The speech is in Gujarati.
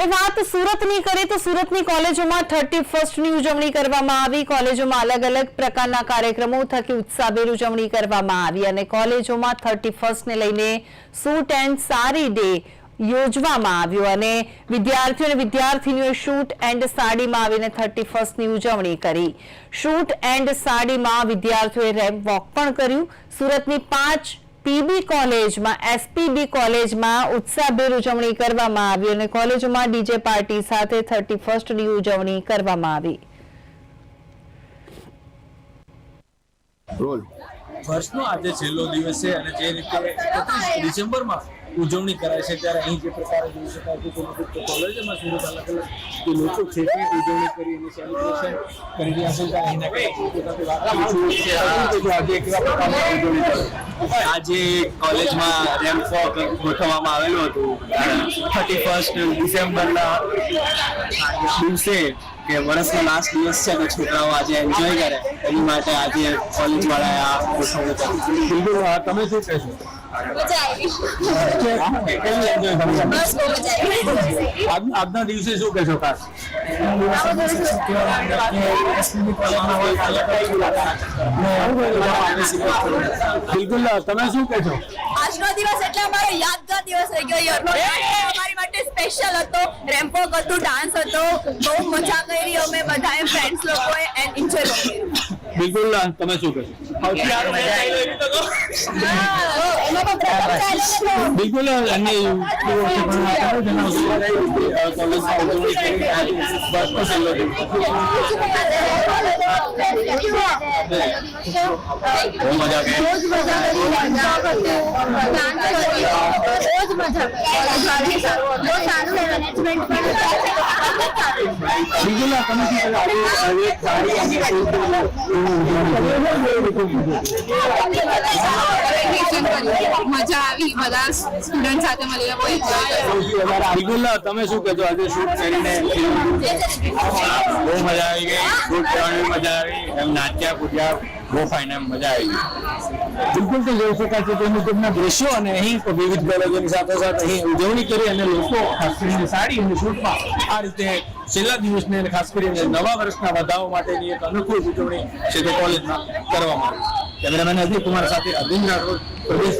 હવે વાત સુરતની કરીએ તો સુરતની કોલેજોમાં થર્ટી ફર્સ્ટની ઉજવણી કરવામાં આવી. કોલેજોમાં અલગ અલગ પ્રકારના કાર્યક્રમો થકી ઉત્સાહભેર ઉજવણી કરવામાં આવી અને કોલેજોમાં થર્ટી ફર્સ્ટને લઈને સૂટ એન્ડ સારી ડે યોજવામાં આવ્યો અને વિદ્યાર્થીઓ અને વિદ્યાર્થીનીઓએ શૂટ એન્ડ સાડીમાં આવીને થર્ટી ફર્સ્ટની ઉજવણી કરી. શૂટ એન્ડ સાડીમાં વિદ્યાર્થીઓએ રેમ્પ વોક પણ કર્યું. સુરતની પાંચ પીબી કોલેજમાં એસપીબી કોલેજમાં ઉત્સાહભેર ઉજવણી કરવામાં આવી અને કોલેજોમાં ડીજે પાર્ટી સાથે થર્ટી ફર્સ્ટની ઉજવણી કરવામાં આવી. રોલ. વર્ષનો આજે છેલ્લો દિવસ છે અને જે રીતે એકત્રીસ ડિસેમ્બરમાં ઉજવણી કરાય છે ત્યારે અહીં જે પ્રકારે જોઈ શકાય છે કે અમુક કોલેજમાં સુરત અલગ અલગ જે લોકો છે તે ઉજવણી કરી અને સેલિબ્રેશન કરી રહ્યા છે. ત્યારે અહીંના કઈ? વાત આજે એક પ્રકારની ઉજવણી કરી આજે કોલેજમાં રેમ્પ વોક ગોઠવવામાં આવેલું હતું. થર્ટી ફર્સ્ટ ડિસેમ્બરના દિવસે કે વર્ષનો લાસ્ટ દિવસ છે, તો છોકરાઓ આજે એન્જોય કરે. એની માટે આજે કોલેજ વાળાએ આ ગોઠવણી કરી બિલકુલ તમે શું કહેશો? આજના દિવસે શું કહેશો બિલકુલ, તમે શું કહેશો? આજનો દિવસ એટલે અમારો યાદગાર દિવસ રહી ગયો. અમારી માટે સ્પેશિયલ હતો. રેમ્પોક હતું ડાન્સ હતો. બહુ મજા કરી. અમે બધાએ ફ્રેન્ડ્સ લોકોએ એન્ડ એન્જોય બિલકુલ તમે શું કહેશો બિલકુલ બિલકુલ તમે મજા આવી બધા તમે શું કહેજો આજે શૂટ કરીને બહુ મજા આવી ગઈ. ખાવાની મજા આવી. એમ નાચ્યા, કૂદ્યા, બહુ ફાઇન એમ મજા આવી બિલકુલ તો જોઈ શકાય તે મુજબના દ્રશ્યો અને અહીં વિવિધ કોલેજોની સાથે અહીં ઉજવણી કરી અને લોકો ખાસ સાડી અને શૂટમાં આ રીતે છેલ્લા દિવસને અને ખાસ કરીને નવા વર્ષના વધાવો માટેની એક અનુકૂળ ઉજવણી છે તે કોલેજમાં કરવામાં આવી કેમેરામેન અજય કુમાર સાથે અરવિંદ રાઠોડ, પ્રદેશ